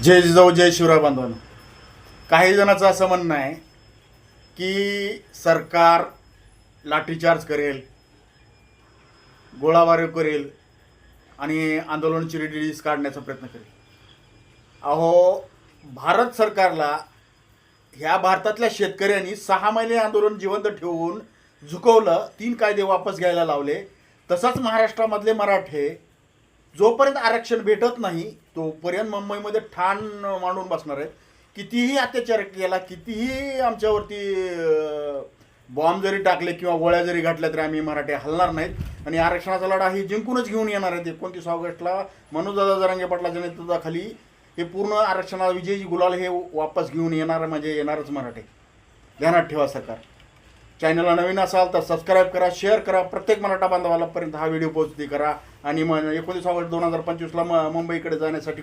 जय जिजाऊ जय शिवराय बांधवांनो. काही जणांचं असं म्हणणं आहे की सरकार लाठीचार्ज करेल गोळाबार करेल आणि आंदोलन चिरीडिरीस काढण्याचा प्रयत्न करेल. अहो भारत सरकारला ह्या भारतातल्या शेतकऱ्यांनी सहा महिने आंदोलन जिवंत ठेवून झुकवलं तीन कायदे वापस घ्यायला लावले. तसाच महाराष्ट्रामधले मराठे जोपर्यंत आरक्षण भेटत नाही तोपर्यंत मुंबईमध्ये ठाण मांडून बसणार आहे. कितीही अत्याचार केला कितीही आमच्यावरती बॉम्ब जरी टाकले किंवा गोळ्या जरी घातल्या तरी आम्ही मराठी हलणार नाहीत. आणि आरक्षणाचा लढा ही जिंकूनच घेऊन येणार आहेत एकोणतीस ऑगस्टला मनोजदादा जरांगे पाटलाच्या नेतृत्वाखाली हे पूर्ण आरक्षणाला विजयी गुलाल हे वापस घेऊन येणार म्हणजे येणारच मराठी. ध्यानात ठेवा सरकार. चॅनलला नवीन असाल तर सबस्क्राईब करा शेअर करा. प्रत्येक मराठा बांधवालापर्यंत हा व्हिडिओ पोहोचती करा. आणि मग एकोणीस ऑगस्ट दोन हजार पंचवीसला म मुंबईकडे जाण्यासाठी